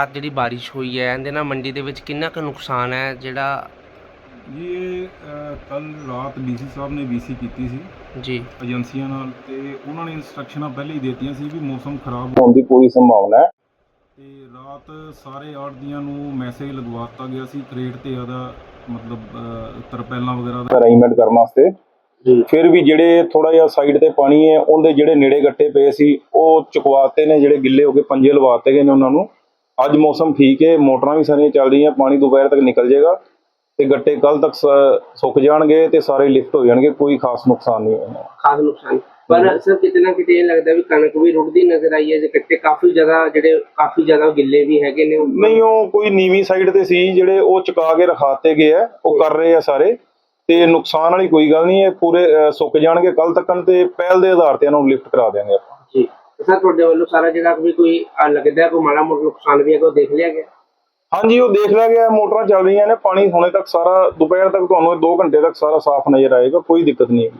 ਰਾਤ ਜਿਹੜੀ ਬਾਰਿਸ਼ ਹੋਈ ਹੈ ਇਹਦੇ ਨਾਲ ਮੰਡੀ ਦੇ ਵਿੱਚ ਕਿੰਨਾ ਕੁ ਨੁਕਸਾਨ ਹੈ ਜਿਹੜਾ? ਇਹ ਕੱਲ ਰਾਤ ਡੀਸੀ ਸਾਹਿਬ ਨੇ ਵੀਸੀ ਕੀਤੀ ਸੀ। ਜੀ। ਏਜੰਸੀਆਂ ਨਾਲ ਤੇ ਉਹਨਾਂ ਨੇ ਇਨਸਟਰਕਸ਼ਨਾਂ ਪਹਿਲੇ ਹੀ ਦਿੱਤੀਆਂ ਸੀ ਵੀ ਮੌਸਮ ਖਰਾਬ ਹੋਣ ਦੀ ਕੋਈ ਸੰਭਾਵਨਾ ਹੈ। ਤੇ ਰਾਤ ਸਾਰੇ ਆੜ੍ਹਤੀਆਂ ਨੂੰ ਮੈਸੇਜ ਲਗਵਾਤਾ ਗਿਆ ਸੀ ਕ੍ਰੇਟ ਤੇ ਆਦਾ ਮਤਲਬ ਅਹ, ਤਰਪੈਲਾਂ ਵਗੈਰਾ ਦਾ। ਅਰੇਂਜਮੈਂਟ ਕਰਨ ਵਾਸਤੇ। ਜੀ। ਫਿਰ ਵੀ ਜਿਹੜੇ ਥੋੜਾ ਜਿਹਾ ਸਾਈਡ ਤੇ ਪਾਣੀ ਹੈ ਉਹਦੇ ਜਿਹੜੇ ਨੇੜੇ ਗੱਟੇ ਪਏ ਸੀ ਉਹ ਚੁਕਵਾਤੇ ਨੇ ਜਿਹੜੇ ਗਿੱਲੇ ਹੋ ਕੇ ਪੰਜੇ ਲਵਾਤੇ ਗਏ ਨੇ ਉਹਨਾਂ ਨੂੰ। ਅੱਜ ਮੌਸਮ ਠੀਕ ਹੈ ਮੋਟਰਾਂ ਵੀ ਸਾਰੀਆਂ ਚੱਲ ਰਹੀਆਂ ਪਾਣੀ ਦੁਪਹਿਰ ਤੱਕ ਨਿਕਲ ਜਾਏਗਾ ਤੇ ਗੱਟੇ ਕੱਲ ਤੱਕ ਸੁੱਕ ਜਾਣਗੇ ਤੇ ਸਾਰੇ ਲਿਫਟ ਹੋ ਜਾਣਗੇ ਕੋਈ ਖਾਸ ਨੁਕਸਾਨ ਨਹੀਂ ਹੋਣਾ। ਖਾਸ ਨੁਕਸਾਨ ਪਰ ਸਰ ਕਿਤੇ ਨਾ ਕਿਤੇ ਇਹ ਲੱਗਦਾ ਵੀ ਕਣਕ ਵੀ ਰੁੜਦੀ ਨਜ਼ਰ ਆਈ ਹੈ ਜੇ ਕੱਟੇ ਕਾਫੀ ਜ਼ਿਆਦਾ ਜਿਹੜੇ ਕਾਫੀ ਜ਼ਿਆਦਾ ਗਿੱਲੇ ਵੀ ਹੈਗੇ ਨੇ ਨਹੀਂ ਉਹ ਕੋਈ ਨੀਵੀਂ ਸਾਈਡ ਤੇ ਸੀ ਜਿਹੜੇ ਉਹ ਚੁਕਾ ਕੇ ਰਖਾਤੇ ਗਏ ਆ ਉਹ ਕਰ ਰਹੇ ਆ ਸਾਰੇ ਤੇ ਨੁਕਸਾਨ ਵਾਲੀ ਕੋਈ ਗੱਲ ਨਹੀਂ ਹੈ ਪੂਰੇ ਸੁੱਕ ਜਾਣਗੇ ਕੱਲ ਤੱਕਣ ਤੇ ਪਹਿਲ ਦੇ ਆਧਾਰ ਤੇ ਇਹਨਾਂ ਨੂੰ ਲਿਫਟ ਕਰਾ ਦਿਆਂਗੇ ਆਪਾਂ। ਜੀ। ਸਰ ਤੁਹਾਡੇ ਵੱਲੋਂ ਸਾਰਾ ਜਿਹੜਾ ਵੀ ਕੋਈ ਆਹ ਲੱਗਦਾ ਕੋਈ ਮਾੜਾ ਮੋਟਾ ਨੁਕਸਾਨ ਵੀ ਹੈਗਾ, ਉਹ ਦੇਖ ਲਿਆ ਗਿਆ? ਹਾਂਜੀ, ਉਹ ਦੇਖ ਲਿਆ ਗਿਆ, ਮੋਟਰਾਂ ਚੱਲ ਰਹੀਆਂ ਨੇ, ਪਾਣੀ ਹੁਣੇ ਤੱਕ ਸਾਰਾ, ਦੁਪਹਿਰ ਤੱਕ ਤੁਹਾਨੂੰ 2 ਘੰਟੇ ਤੱਕ ਸਾਰਾ ਸਾਫ਼ ਨਜ਼ਰ ਆਏਗਾ, ਕੋਈ ਦਿੱਕਤ ਨਹੀਂ ਹੈ